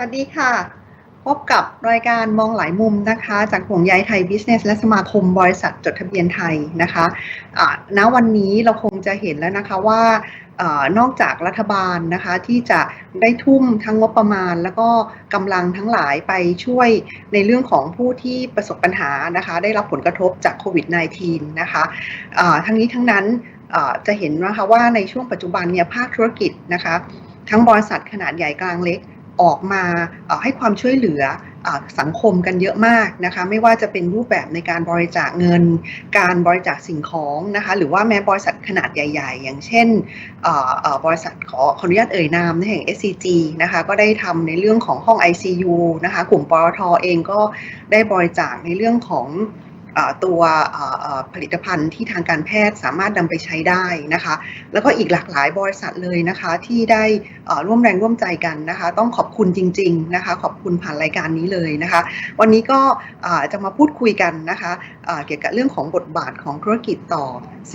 วัสดีค่ะ พบกับรายการมองหลายมุมนะคะ จากห่วงใยไทยบิสเนสและสมาคมบริษัทจดทะเบียนไทยนะคะะณวันนี้เราคงจะเห็นแล้วนะคะว่าออนอกจากรัฐบาลนะคะที่จะได้ทุ่มทั้งงบประมาณ แล้วก็กำลังทั้งหลายไปช่วยในเรื่องของผู้ที่ประสบปัญหานะคะได้รับผลกระทบจากโควิด -19 นะคะะทั้งนี้ทั้งนั้นจะเห็นนะคะว่าในช่วงปัจจุบันเนี่ยภาคธุรกิจนะคะทั้งบริษัทขนาดใหญ่กลางเล็ก ออกมาให้ความช่วยเหลือสังคมกันเยอะมากนะคะ ไม่ว่าจะเป็นรูปแบบในการบริจาคเงิน การบริจาคสิ่งของนะคะหรือว่าแม้บริษัทขนาดใหญ่ ๆ อย่างเช่นบริษัทขอขออนุญาตเอ่ยนามแห่ง SCG นะคะก็ได้ทำในเรื่องของห้อง ICU นะคะกลุ่มปตทเองก็ได้บริจาคในเรื่องของ ตัวผลิตภัณฑ์ที่ทางการแพทย์สามารถนำไปใช้ได้นะคะ แล้วก็อีกหลากหลายบริษัทเลยนะคะที่ได้ร่วมแรงร่วมใจกันนะคะ ต้องขอบคุณจริง ๆนะคะ ขอบคุณผ่านรายการนี้เลยนะคะ วันนี้ก็จะมาพูดคุยกันนะคะเกี่ยวกับเรื่องของบทบาทของธุรกิจต่อ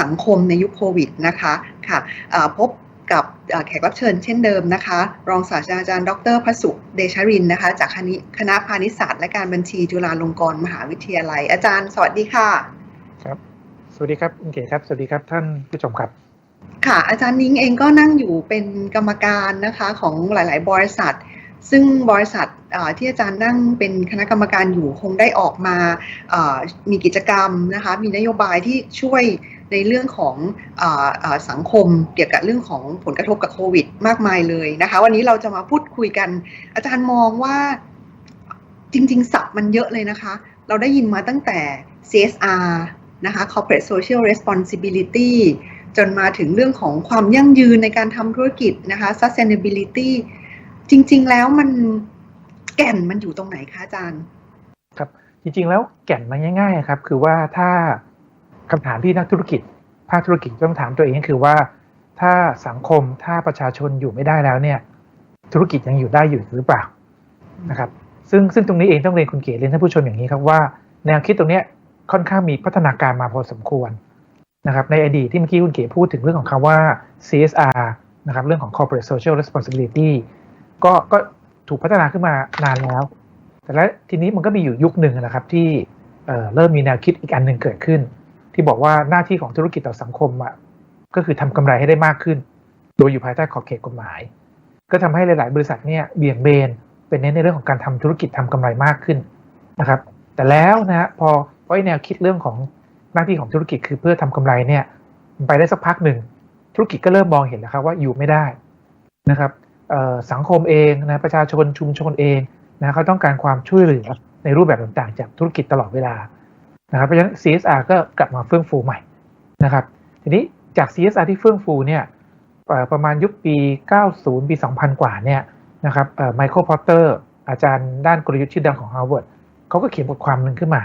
สังคมในยุคโควิดนะคะค่ะพบ กับแขกรับเชิญเช่นเดิมนะคะ รองศาสตราจารย์ ดรพสุเดชรินนะคะ จากคณะพาณิชยศาสตร์และการบัญชีจุฬาลงกรณ์มหาวิทยาลัย อาจารย์ สวัสดีค่ะ ครับ สวัสดีครับคุณเก๋ครับ สวัสดีครับท่านผู้ชมครับ ค่ะ อาจารย์นิ้งเองก็นั่งอยู่เป็นกรรมการนะคะของหลาย ๆ บริษัท ซึ่งบริษัทที่อาจารย์นั่งเป็นคณะกรรมการอยู่คงได้ออกมามีกิจกรรมนะคะ มีนโยบายที่ช่วย ในเรื่องของอสังคมเกี่ยวกับเรื่องของผลกระทบกับโควิด มากมายเลยนะคะ วันนี้เราจะมาพูดคุยกัน อาจารย์มองว่าจริงๆ ศัพท์มันเยอะเลยนะคะ เราได้ยินมาตั้งแต่ CSR นะคะ Corporate Social Responsibility จนมาถึงเรื่องของความยั่งยืนในการทำธุรกิจนะคะ Sustainability จริง ๆ แล้วมันแก่นมันอยู่ตรงไหนคะอาจารย์ ครับ จริง ๆ แล้วแก่นมันง่าย ๆ ครับ คือว่าถ้าคำถามที่นักธุรกิจ ภาคธุรกิจต้องถามตัวเองก็คือว่า ถ้าสังคมถ้าประชาชนอยู่ไม่ได้แล้วเนี่ย ธุรกิจยังอยู่ได้อยู่หรือเปล่านะครับ ซึ่งซึ่งตรงนี้เองต้องเรียนคุณเก๋เรียนท่านผู้ชมอย่างนี้ครับว่า แนวคิดตรงนี้ค่อนข้างมีพัฒนาการมาพอสมควรนะครับ ในอดีตที่เมื่อกี้คุณเก๋พูดถึงเรื่องของคำว่า CSR นะครับเรื่องของ corporate social responsibility ก็ก็ถูกพัฒนาขึ้นมานานแล้ว แต่แล้วทีนี้มันก็มีอยู่ยุคหนึ่งนะครับที่เริ่มมีแนวคิดอีกอันหนึ่งเกิดขึ้น ที่บอกว่าหน้าที่ของธุรกิจต่อสังคมอะก็คือทำกำไรให้ได้มากขึ้น โดยอยู่ภายใต้ขอบเขตกฎหมาย ก็ทำให้หลาย ๆ บริษัทเนี่ยเบี่ยงเบนเป็นเน้นในเรื่องของการทำธุรกิจทำกำไรมากขึ้นนะครับ แต่แล้วนะพอพอแนวคิดเรื่องของหน้าที่ของธุรกิจคือเพื่อทำกำไรเนี่ยไปได้สักพักหนึ่งธุรกิจก็เริ่มมองเห็นแล้วครับว่าอยู่ไม่ได้นะครับสังคมเองนะประชาชนชุมชนเองนะเขาต้องการความช่วยเหลือในรูปแบบต่าง ๆ จากธุรกิจตลอดเวลา นะครับเพราะฉะนั้น CSR ก็กลับมาเฟื่องฟูใหม่นะครับทีนี้จาก CSR ที่เฟื่องฟูเนี่ยประมาณยุคปี 90 ปี 2000 กว่าเนี่ยนะครับไมเคิลพอตเตอร์อาจารย์ด้านกลยุทธ์ชื่อดังของ Harvard เขาก็เขียนบทความหนึ่งขึ้นมา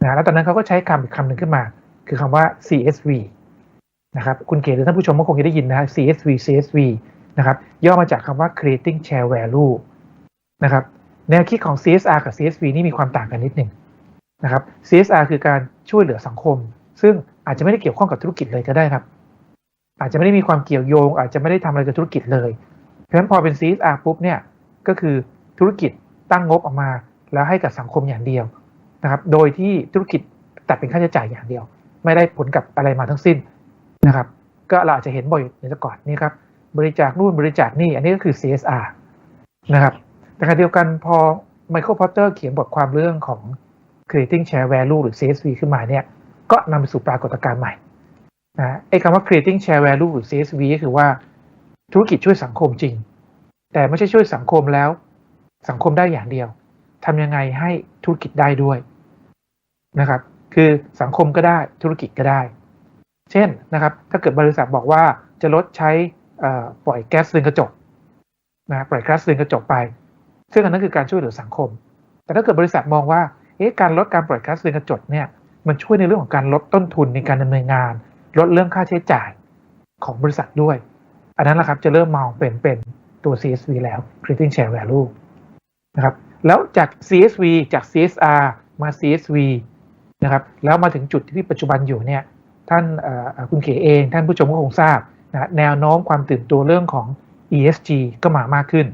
นะแล้วตอนนั้นเขาก็ใช้คำอีกคำหนึ่งขึ้นมา คือคำว่า CSV นะครับคุณเก๋หรือท่านผู้ชมก็คงจะได้ยินนะ CSV CSV นะครับย่อมาจากคำว่า creating share value นะครับแนวคิดของ CSR กับ CSV นี่มีความต่างกันนิดหนึ่ง นะครับ CSR คือการช่วยเหลือสังคม ซึ่งอาจจะไม่ได้เกี่ยวข้องกับธุรกิจเลยก็ได้ครับ อาจจะไม่ได้มีความเกี่ยวโยง อาจจะไม่ได้ทำอะไรกับธุรกิจเลย เพราะฉะนั้นพอเป็น CSR ปุ๊บเนี่ยก็คือธุรกิจตั้งงบออกมา แล้วให้กับสังคมอย่างเดียวนะครับ โดยที่ธุรกิจตัดเป็นค่าใช้จ่ายอย่างเดียว ไม่ได้ผลกับอะไรมาทั้งสิ้นนะครับ ก็เราอาจจะเห็นบ่อยในแต่ก่อนนี่ครับบริจาคนู่นบริจาคนี่อันนี้ก็คือ CSR นะครับแต่ขณะเดียวกันพอไมเคิลพอตเตอร์เขียนบทความเรื่องของ creating share value หรือ CSV ขึ้นมาเนี่ย ก็นำไปสู่ปรากฏการณ์ใหม่นะไอ้คำว่า creating share value หรือ CSV ก็คือว่าธุรกิจช่วยสังคมจริง แต่ไม่ใช่ช่วยสังคมแล้ว สังคมได้อย่างเดียวทำยังไงให้ธุรกิจได้ด้วยนะครับ คือสังคมก็ได้ธุรกิจก็ได้ เช่นนะครับ ถ้าเกิดบริษัทบอกว่าจะลดใช้ปล่อยแก๊สเรือนกระจกนะปล่อยแก๊สเรือนกระจกไป ซึ่งอันนั้นคือการช่วยเหลือสังคม แต่ถ้าเกิดบริษัทมองว่า เอ๊ะการลดการปล่อยก๊าซเรือนกระจกเนี่ยมันช่วยในเรื่องของการลดต้นทุนในการดำเนินงาน ลดเรื่องค่าใช้จ่ายของบริษัทด้วย อันนั้นแหละครับจะเริ่มมองเป็นเป็นตัว CSV แล้ว creating share value นะครับแล้วจาก CSV จาก CSR มา CSV นะครับแล้วมาถึงจุดที่ปัจจุบันอยู่เนี่ยท่านคุณเขเอง ท่านผู้ชมก็คงทราบนะแนวโน้มความตื่นตัวเรื่องของ ESG ก็มามากขึ้น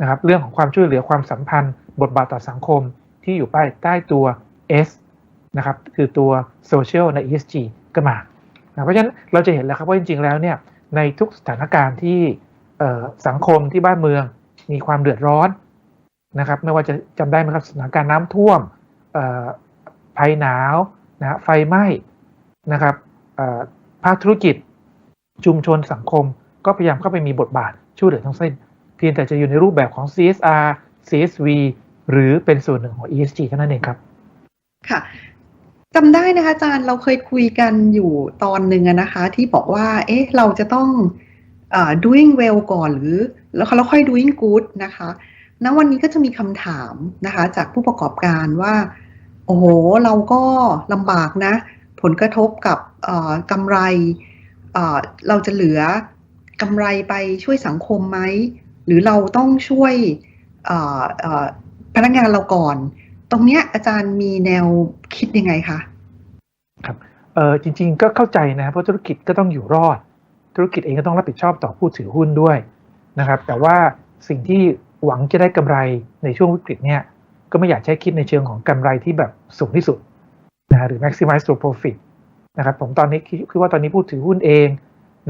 นะครับเรื่องของความช่วยเหลือความสัมพันธ์ บทบาทต่อสังคม ที่อยู่ใต้ใต้ตัว S นะครับคือตัว Social ใน ESG ก็มา เพราะฉะนั้นเราจะเห็นแล้วครับว่าจริงๆ แล้วเนี่ยในทุกสถานการณ์ที่สังคมที่บ้านเมืองมีความเดือดร้อนนะครับไม่ว่าจะจำได้ไหมครับสถานการณ์น้ำท่วมภัยหนาวนะไฟไหม้นะครับภาคธุรกิจชุมชนสังคม ก็พยายามเข้าไปมีบทบาทช่วยเหลือทั้งสิ้น เพียงแต่จะอยู่ในรูปแบบของ CSR CSV หรือเป็นส่วนหนึ่งของ ESG เท่านั้นเองครับ ค่ะจำได้นะคะอาจารย์เราเคยคุยกันอยู่ตอนหนึ่งนะคะ ที่บอกว่า เอ๊ะ เราจะต้องอ doing well ก่อนหรือแล้วเราค่อย doing good นะคะณวันนี้ก็จะมีคำถามนะคะ จากผู้ประกอบการว่า โอ้โห เราก็ลำบากนะ ผลกระทบกับกำไรเเราจะเหลือกำไรไปช่วยสังคมไหม หรือเราต้องช่วย พนักงานเราก่อน ตรงเนี้ยอาจารย์มีแนวคิดยังไงคะครับเออจริง ๆ ก็เข้าใจนะเพราะธุรกิจก็ต้องอยู่รอด ธุรกิจเองก็ต้องรับผิดชอบต่อผู้ถือหุ้นด้วยนะครับ แต่ว่าสิ่งที่หวังจะได้กำไรในช่วงวิกฤตเนี่ยก็ไม่อยากใช้คิดในเชิงของกำไรที่แบบสูงที่สุดนะหรือ maximize ตัว profit นะครับผมตอนนี้คิดคือว่าตอนนี้ผู้ถือหุ้นเอง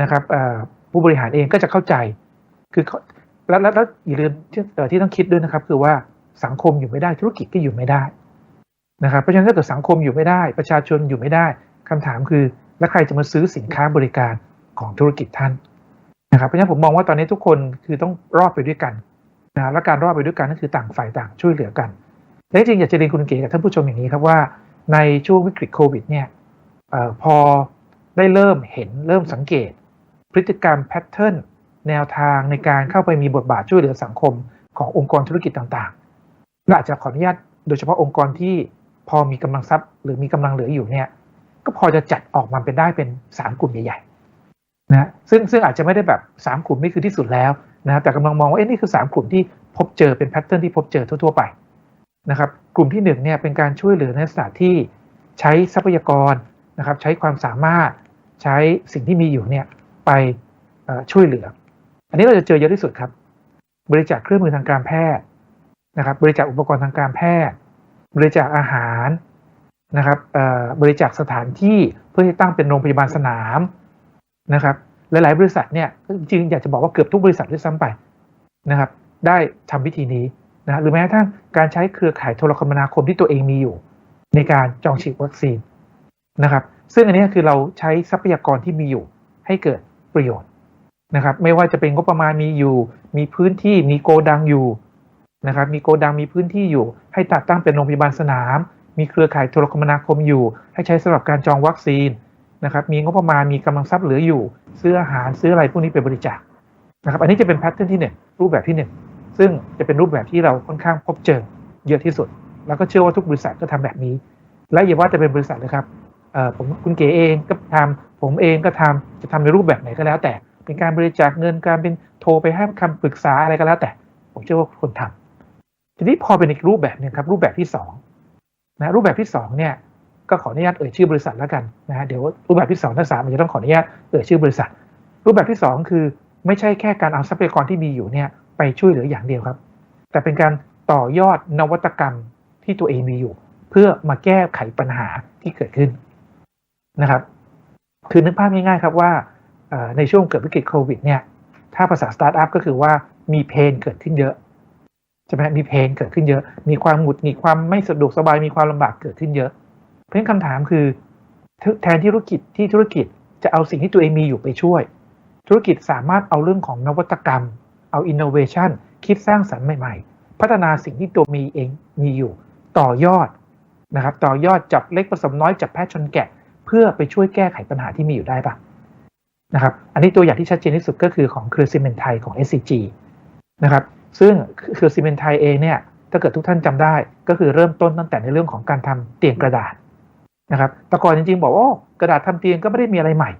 นะครับผู้บริหารเองก็จะเข้าใจ คือเขาแล้วแล้วอย่าลืมที่ต้องคิดด้วยนะครับ คือว่า สังคมอยู่ไม่ได้ธุรกิจก็อยู่ไม่ได้นะครับเพราะฉะนั้นถ้าเกิดสังคมอยู่ไม่ได้ ประชาชนอยู่ไม่ได้คำถามคือ แล้วใครจะมาซื้อสินค้าบริการของธุรกิจท่านนะครับเพราะฉะนั้นผมมองว่าตอนนี้ทุกคนคือต้องรอดไปด้วยกันนะและการรอดไปด้วยกันก็คือต่างฝ่ายต่างช่วยเหลือกันและจริงอยากจะเรียนคุณเก๋กับท่านผู้ชมอย่างนี้ครับว่าในช่วงวิกฤตโควิดเนี่ยออพอได้เริ่มเห็นเริ่มสังเกต พฤติกรรมแพทเทิร์นแนวทางในการเข้าไปมีบทบาทช่วยเหลือสังคมขององค์กรธุรกิจต่าง ๆและอาจจะขออนุญาตโดยเฉพาะองค์กรที่พอมีกำลังทรัพย์ หรือมีกำลังเหลืออยู่เนี่ย ก็พอจะจัดออกมาเป็นได้เป็น3กลุ่มใหญ่ๆนะซึ่งซึ่งอาจจะไม่ได้แบบ3กลุ่มนี่คือที่สุดแล้วนะแต่กำลังมองว่าเอ๊ะนี่คือ3กลุ่มที่พบเจอเป็นแพทเทิร์นที่พบเจอทั่วๆไปนะครับกลุ่มที่1เนี่ยเป็นการช่วยเหลือในลักษณะที่ใช้ทรัพยากรนะครับใช้ความสามารถใช้สิ่งที่มีอยู่เนี่ยไปช่วยเหลือ อันนี้เราจะเจอเยอะที่สุดครับ บริจาคเครื่องมือทางการแพทย์ นะครับ บริจาคอุปกรณ์ทางการแพทย์ บริจาคอาหารนะครับเอ่อบริจาคสถานที่เพื่อให้ตั้งเป็นโรงพยาบาลสนามนะครับหลายๆบริษัทเนี่ยจริงๆอยากจะบอกว่าเกือบทุกบริษัทด้วยซ้ำไปนะครับ ได้ทำวิธีนี้นะหรือแม้กระทั่งการใช้เครือข่ายโทรคมนาคมที่ตัวเองมีอยู่ ในการจองฉีดวัคซีนนะครับ ซึ่งอันนี้คือเราใช้ทรัพยากรที่มีอยู่ให้เกิดประโยชน์นะครับ ไม่ว่าจะเป็นงบประมาณมีอยู่ มีพื้นที่มีโกดังอยู่ นะครับมีโกดังมีพื้นที่อยู่ ให้ตัดตั้งเป็นโรงพยาบาลสนาม มีเครือข่ายโทรคมนาคมอยู่ ให้ใช้สำหรับการจองวัคซีนนะครับมีงบประมาณมีกำลังทรัพย์เหลืออยู่ ซื้ออาหารซื้ออะไรพวกนี้ไปบริจาคนะครับอันนี้จะเป็นแพทเทิร์นที่หนึ่งรูปแบบที่หนึ่งซึ่งจะเป็นรูปแบบที่เราค่อนข้างพบเจอเยอะที่สุด แล้วก็เชื่อว่าทุกบริษัทก็ทำแบบนี้ และอย่าว่าแต่เป็นบริษัทเลยครับเอ่อผมคุณเก๋เองก็ทำผมเองก็ทำจะทำในรูปแบบไหนก็แล้ว แต่เป็นการบริจาคเงินการเป็นโทรไปให้คำปรึกษาอะไรก็แล้ว แต่ ผมเชื่อว่าคนทำ ทีนี้พอเป็นอีกรูปแบบหนึงครับรูปแบบที่สองนะรูปแบบที่สองเนี่ยก็ขออนุญาตเอ่ยชื่อบริษัทแล้วกันนะฮะเดี๋ยวรูปแบบที่สองถ้าสามมันจะต้องขออนุญาตเอ่ยชื่อบริษัท รูปแบบที่สองคือไม่ใช่แค่การเอาทรัพยากรที่มีอยู่เนี่ยไปช่วยเหลืออย่างเดียวครับ แต่เป็นการต่อยอดนวัตกรรมที่ตัวเองมีอยู่ เพื่อมาแก้ไขปัญหาที่เกิดขึ้นนะครับ คือนึกภาพง่ายๆครับว่าในช่วงเกิดวิกฤตโควิดเนี่ยถ้าภาษาสตาร์ทอัพก็คือว่ามีเพนเกิดขึ้นเยอะ ใช่ไหมมีเพนเกิดขึ้นเยอะ มีความหงุดหงิดความไม่สะดวกสบายมีความลำบากเกิดขึ้นเยอะ เพราะฉะนั้นคำถามคือ แทนที่ธุรกิจที่ธุรกิจจะเอาสิ่งที่ตัวเองมีอยู่ไปช่วย ธุรกิจสามารถเอาเรื่องของนวัตกรรม เอาอินโนเวชันคิดสร้างสรรค์ใหม่ ๆ พัฒนาสิ่งที่ตัวมีเองมีอยู่ ต่อยอดนะครับ ต่อยอดจับเล็กผสมน้อยจับแพะชนแกะ เพื่อไปช่วยแก้ไขปัญหาที่มีอยู่ได้ปะนะครับ อันนี้ตัวอย่างที่ชัดเจนที่สุดก็คือของเครือซีเมนไทยของ SCG นะครับ ซึ่งคือซีเมนไทยเองเนี่ยถ้าเกิดทุกท่านจำได้ ก็คือเริ่มต้นตั้งแต่ในเรื่องของการทำเตียงกระดาษนะครับแต่ก่อนจริงๆ บอกว่ากระดาษทำเตียงก็ไม่ได้มีอะไรใหม่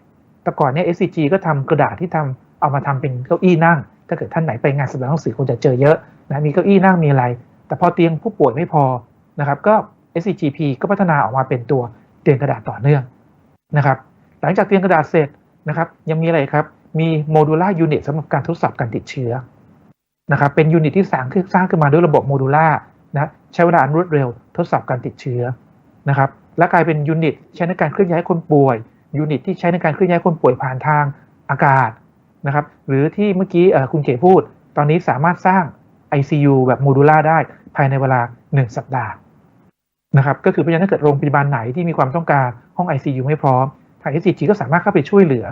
แต่ก่อนเนี่ย SCG ก็ทำกระดาษที่ทำเอามาทำเป็นเก้าอี้นั่ง ถ้าเกิดท่านไหนไปงานแสดงหนังสือคงจะเจอเยอะนะมีเก้าอี้นั่งมีอะไร แต่พอเตียงผู้ป่วยไม่พอนะครับก็ SCGP ก็พัฒนาออกมาเป็นตัวเตียงกระดาษต่อเนื่องนะครับหลังจากเตียงกระดาษเสร็จนะครับยังมีอะไรครับมีโมดูล่ายูนิตสำหรับการทดสอบการติดเชื้อ นะครับเป็นยูนิตที่สร้างขึ้นสร้างขึ้นมาด้วยระบบโมดูล่านะใช้เวลาอันรวดเร็วทดสอบการติดเชื้อนะครับและกลายเป็นยูนิตใช้ในการเคลื่อนย้ายคนป่วยยูนิตที่ใช้ในการเคลื่อนย้ายคนป่วยผ่านทางอากาศนะครับหรือที่เมื่อกี้คุณเก๋พูด ตอนนี้สามารถสร้าง ICU แบบโมดูล่าได้ภายในเวลา 1 สัปดาห์นะครับก็คือเพราะฉะนั้นถ้าเกิดโรงพยาบาลไหนที่มีความต้องการห้อง ICU ไม่พร้อมทาง SCG ก็สามารถเข้าไปช่วยเหลือ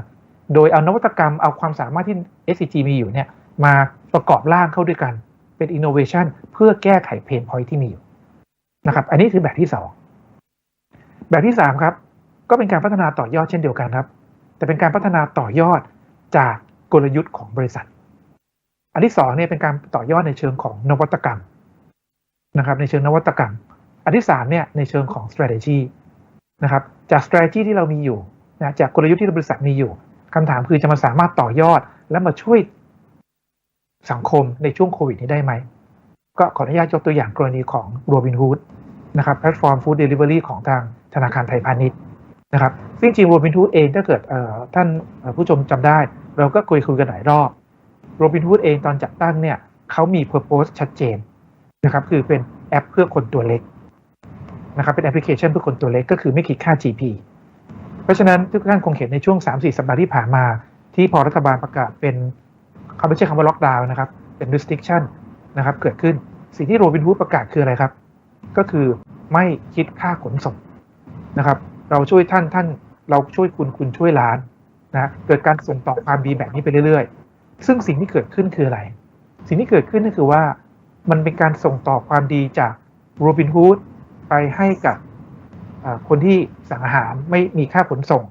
โดยเอานวัตกรรมเอาความสามารถที่ SCG มีอยู่เนี่ยมา ประกอบร่างเข้าด้วยกัน เป็น innovation เพื่อแก้ไขเพนพอยที่มีอยู่นะครับ อันนี้คือแบบที่2แบบที่3ครับ ก็เป็นการพัฒนาต่อยอดเช่นเดียวกันครับ แต่เป็นการพัฒนาต่อยอดจากกลยุทธ์ของบริษัท อันที่สองเนี่ยเป็นการต่อยอดในเชิงของนวัตกรรมนะครับ ในเชิงนวัตกรรม อันที่สามเนี่ยในเชิงของ strategy นะครับ จาก strategy ที่เรามีอยู่นะจากกลยุทธ์ที่บริษัทมีอยู่คำถามคือจะมาสามารถต่อยอดและมาช่วย สังคมในช่วงโควิดนี้ได้ไหม ก็ขออนุญาตยกตัวอย่างกรณีของ Robinhood นะครับแพลตฟอร์ม Food Delivery ของทางธนาคารไทยพาณิชย์นะครับซึ่งจริง Robinhood เองถ้าเกิดท่านผู้ชมจำได้ เราก็คุยคุยกันหลายรอบ Robinhood เองตอนจัดตั้งเนี่ยเขามี Purpose ชัดเจนนะครับคือเป็นแอปเพื่อคนตัวเล็กนะครับเป็นแอปพลิเคชันเพื่อคนตัวเล็กก็คือไม่คิดค่า GP เพราะฉะนั้นทุกท่านคงเห็นในช่วง 3-4 สัปดาห์ที่ผ่านมา ที่พอรัฐบาลประกาศเป็น เขาไม่ใช่คำว่าล็อกดาวน์นะครับ เป็น restriction นะครับ เกิดขึ้น สิ่งที่โรบินฮูดประกาศคืออะไรครับ ก็คือไม่คิดค่าขนส่งนะครับ เราช่วยท่านท่าน เราช่วยคุณคุณช่วยร้านนะเกิดการส่งต่อความดีแบบนี้ไปเรื่อยๆ ซึ่งสิ่งที่เกิดขึ้นคืออะไร สิ่งที่เกิดขึ้นก็คือว่ามันเป็นการส่งต่อความดีจากโรบินฮูดไปให้กับคนที่สั่งอาหารไม่มีค่าขนส่ง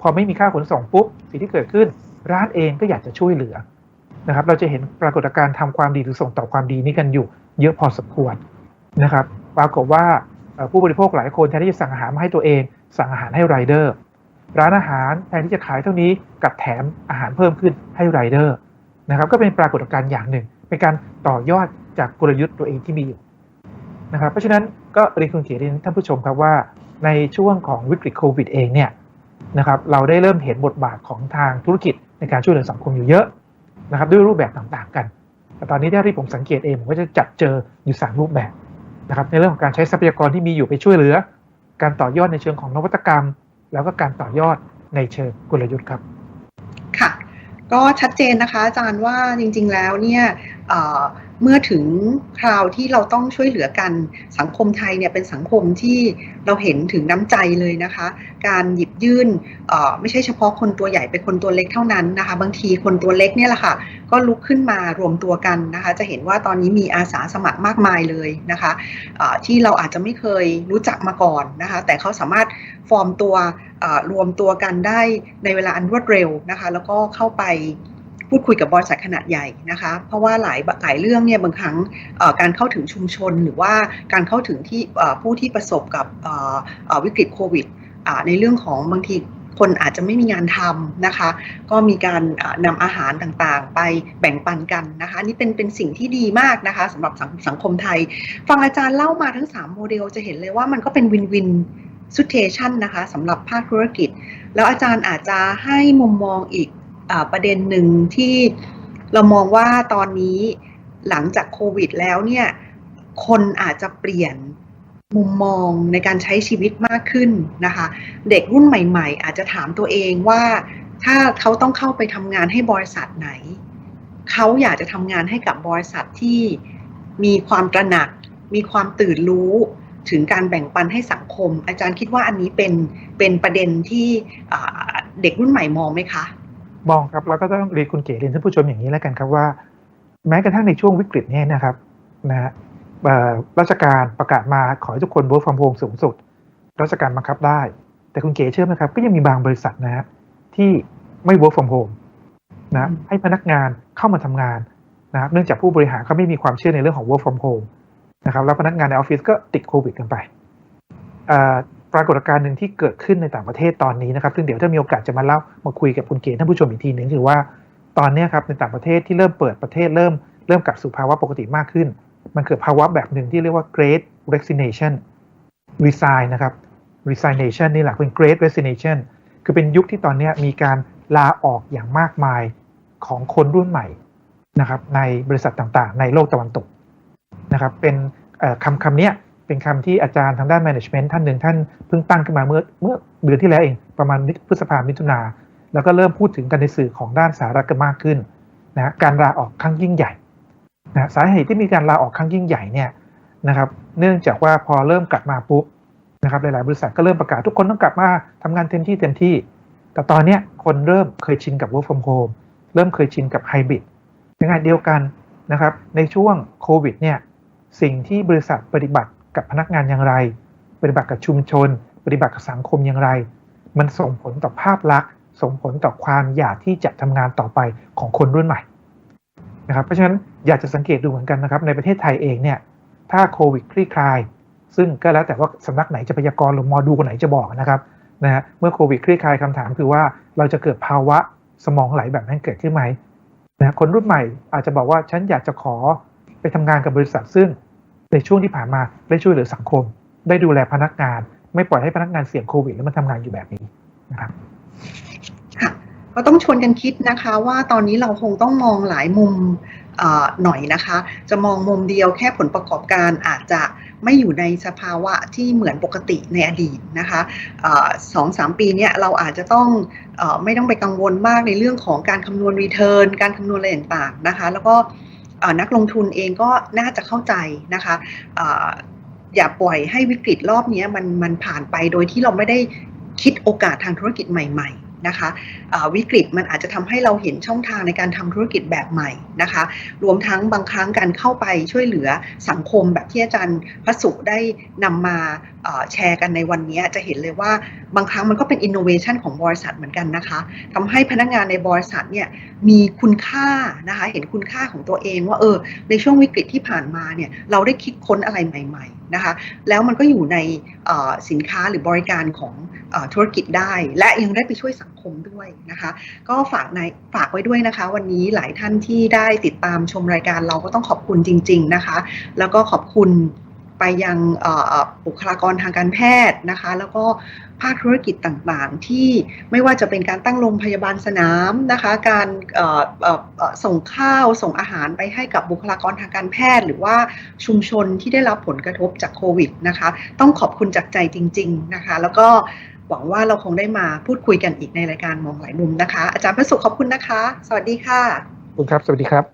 พอไม่มีค่าขนส่งปุ๊บสิ่งที่เกิดขึ้น ร้านเองก็อยากจะช่วยเหลือ นะครับ เราจะเห็นปรากฏการณ์ทำความดีหรือส่งต่อความดีนี้กันอยู่ เยอะพอสมควรนะครับ ปรากฏว่าผู้บริโภคหลายคนแทนที่จะสั่งอาหารมาให้ตัวเอง สั่งอาหารให้ไรเดอร์ร้านอาหารแทนที่จะขายเท่านี้กับแถมอาหารเพิ่มขึ้นให้ไรเดอร์นะครับ ก็เป็นปรากฏการณ์อย่างหนึ่ง เป็นการต่อยอดจากกลยุทธ์ตัวเองที่มีอยู่นะครับ เพราะฉะนั้นก็เรียนคุณเขียนท่านผู้ชมครับว่าในช่วงของวิกฤตโควิดเองเนี่ยนะครับเราได้เริ่มเห็นบทบาทของทางธุรกิจในการช่วยเหลือสังคมอยู่เยอะ นะครับด้วยรูปแบบต่างๆ กัน แต่ตอนนี้ที่ผมสังเกตเองผมก็จะจับเจออยู่สามรูปแบบนะครับในเรื่องของการใช้ทรัพยากรที่มีอยู่ไปช่วยเหลือ การต่อยอดในเชิงของนวัตกรรม แล้วก็การต่อยอดในเชิงกลยุทธ์ครับ ค่ะ ก็ชัดเจนนะคะอาจารย์ว่าจริงๆแล้วเนี่ย เมื่อถึงคราวที่เราต้องช่วยเหลือกันสังคมไทยเนี่ยเป็นสังคมที่เราเห็นถึงน้ำใจเลยนะคะ การหยิบยื่นไม่ใช่เฉพาะคนตัวใหญ่เป็นคนตัวเล็กเท่านั้นนะคะ บางทีคนตัวเล็กเนี่ยแหละค่ะ ก็ลุกขึ้นมารวมตัวกันนะคะ จะเห็นว่าตอนนี้มีอาสาสมัครมากมายเลยนะคะเอ่อที่เราอาจจะไม่เคยรู้จักมาก่อนนะคะ แต่เขาสามารถฟอร์มตัวรวมตัวกันได้ในเวลาอันรวดเร็วนะคะ แล้วก็เข้าไป พูดคุยกับบริษัทขนาดใหญ่นะคะ เพราะว่าหลายหลายเรื่องเนี่ยบางครั้งการเข้าถึงชุมชน หรือว่าการเข้าถึงที่ผู้ที่ประสบกับวิกฤตโควิดในเรื่องของบางทีคนอาจจะไม่มีงานทำนะคะ ก็มีการนำอาหารต่างๆ ไปแบ่งปันกันนะคะนี่เป็นเป็นสิ่งที่ดีมากนะคะสำหรับสังสงคมไทย ฟังอาจารย์เล่ามาทั้ง 3 โมเดลจะเห็นเลยว่ามันก็เป็นวินวินสุเทชันนะคะสำหรับภาคธุรกิจ แล้วอาจารย์อาจจะให้มุมมองอีก ประเด็นหนึ่งที่เรามองว่าตอนนี้หลังจากโควิดแล้วเนี่ยคนอาจจะเปลี่ยนมุมมองในการใช้ชีวิตมากขึ้นนะคะ เด็กรุ่นใหม่ ๆ อาจจะถามตัวเองว่าถ้าเขาต้องเข้าไปทำงานให้บริษัทไหน เขาอยากจะทำงานให้กับบริษัทที่มีความตระหนัก มีความตื่นรู้ถึงการแบ่งปันให้สังคม อาจารย์คิดว่าอันนี้เป็นเป็นประเด็นที่เด็กรุ่นใหม่มองไหมคะ มองครับแล้วก็ต้องเรียนคุณเก๋เรียนท่านผู้ชมอย่างนี้แล้วกันครับว่า แม้กระทั่งในช่วงวิกฤตเนี้นะครับนะฮะเอ่อราชการประกาศมาขอให้ทุกคน work from home สูงสุด ราชการบังคับได้ แต่คุณเก๋เชื่อไหมครับ ก็ยังมีบางบริษัทนะฮะที่ไม่ work from home นะอืมให้พนักงานเข้ามาทำงานนะครับเนื่องจากผู้บริหารเขาไม่มีความเชื่อในเรื่องของ work from home นะครับแล้วพนักงานในออฟฟิศก็ติดโควิดกันไปเอ่อ ปรากฏการณ์หนึ่งที่เกิดขึ้นในต่างประเทศตอนนี้นะครับ ซึ่งเดี๋ยวถ้ามีโอกาสจะมาเล่ามาคุยกับคุณเก๋ท่านผู้ชมอีกทีหนึ่งคือว่าตอนนี้ครับในต่างประเทศที่เริ่มเปิดประเทศเริ่มเริ่มกลับสู่ภาวะปกติมากขึ้น มันเกิดภาวะแบบหนึ่งที่เรียกว่า great resignation resign นะครับ resignation นี่แหละเป็น great resignation คือเป็นยุคที่ตอนนี้มีการลาออกอย่างมากมายของคนรุ่นใหม่นะครับในบริษัทต่างๆ ในโลกตะวันตกนะครับเป็นคำคำนี้ เป็นคำที่อาจารย์ทางด้าน management ท่านหนึ่งท่านเพิ่งตั้งขึ้นมาเมื่อเมื่อเดือนที่แล้วเองประมาณพฤษภามิถุนาแล้วก็เริ่มพูดถึงกันในสื่อของด้านสารณกันมากขึ้นนะการลาออกครั้งยิ่งใหญ่นะสาเหตุที่มีการลาออกครั้งยิ่งใหญ่เนี่ยนะครับเนื่องจากว่าพอเริ่มกลับมาปุ๊บนะครับหลาย ๆ บริษัทก็เริ่มประกาศทุกคนต้องกลับมาทำงานเต็มที่เต็มที่ แต่ตอนเนี้ยคนเริ่มเคยชินกับ work from home เริ่มเคยชินกับไฮบริดยังไงเดียวกันนะครับในช่วงโควิดเนี่ยสิ่งที่บริษัทปฏิบัติ กับพนักงานอย่างไร ปฏิบัติกับชุมชน ปฏิบัติกับสังคมอย่างไร มันส่งผลต่อภาพลักษณ์ ส่งผลต่อความอยากที่จะทำงานต่อไปของคนรุ่นใหม่นะครับเพราะฉะนั้นอยากจะสังเกตดูเหมือนกันนะครับในประเทศไทยเองเนี่ยถ้าโควิดคลี่คลาย ซึ่งก็แล้วแต่ว่าสำนักไหนจะพยากรณ์หรือมอดูคนไหนจะบอกนะครับนะฮะเมื่อโควิดคลี่คลายคำถามคือว่าเราจะเกิดภาวะสมองไหลแบบนั้นเกิดขึ้นไหมนะคนรุ่นใหม่อาจจะบอกว่าฉันอยากจะขอไปทำงานกับบริษัทซึ่ง ในช่วงที่ผ่านมาได้ช่วยเหลือสังคม ได้ดูแลพนักงาน ไม่ปล่อยให้พนักงานเสี่ยงโควิด แล้วมาทำงานอยู่แบบนี้นะครับค่ะก็ต้องชวนกันคิดนะคะว่าตอนนี้เราคงต้องมองหลายมุมหน่อยนะคะ จะมองมุมเดียวแค่ผลประกอบการอาจจะไม่อยู่ในสภาวะที่เหมือนปกติในอดีตนะคะสองสามปีนี้เราอาจจะต้องอไม่ต้องไปกังวลมากในเรื่องของการคำนวณรีเทิร์นการคำนวณอะไรต่างๆนะคะ แล้วก็ นักลงทุนเองก็น่าจะเข้าใจนะคะอย่าปล่อยให้วิกฤตรอบนี้มันมันผ่านไปโดยที่เราไม่ได้คิดโอกาสทางธุรกิจใหม่ ๆ นะคะวิกฤตมันอาจจะทำให้เราเห็นช่องทางในการทำธุรกิจแบบใหม่นะคะ รวมทั้งบางครั้งการเข้าไปช่วยเหลือสังคมแบบที่อาจารย์พระสุได้นำมาแชร์กันในวันนี้จะเห็นเลยว่าบางครั้งมันก็เป็นอินโนเวชันของบริษัทเหมือนกันนะคะทำให้พนักงานในบริษัทเนี่ยมีคุณค่านะคะเห็นคุณค่าของตัวเองว่าเออในช่วงวิกฤตที่ผ่านมาเนี่ยเราได้คิดค้นอะไรใหม่ ๆนะคะ แล้วมันก็อยู่ในสินค้าหรือบริการของ ธุรกิจได้ และยังได้ไปช่วยสังคมด้วยนะคะ ก็ฝากในฝากไว้ด้วยนะคะ วันนี้หลายท่านที่ได้ติดตามชมรายการเราก็ต้องขอบคุณจริง ๆนะคะ แล้วก็ขอบคุณไปยังบุคลากรทางการแพทย์นะคะ แล้วก็ภาคธุรกิจต่างๆ ที่ไม่ว่าจะเป็นการตั้งโรงพยาบาลสนามนะคะ การส่งข้าวส่งอาหารไปให้กับบุคลากรทางการแพทย์ หรือว่าชุมชนที่ได้รับผลกระทบจากโควิดนะคะ ต้องขอบคุณจากใจจริง ๆนะคะ แล้วก็ หวังว่าเราคงได้มาพูดคุยกันอีกในรายการมองหลายมุมนะคะ อาจารย์พระสุขขอบคุณนะคะ สวัสดีค่ะ คุณครับ สวัสดีครับ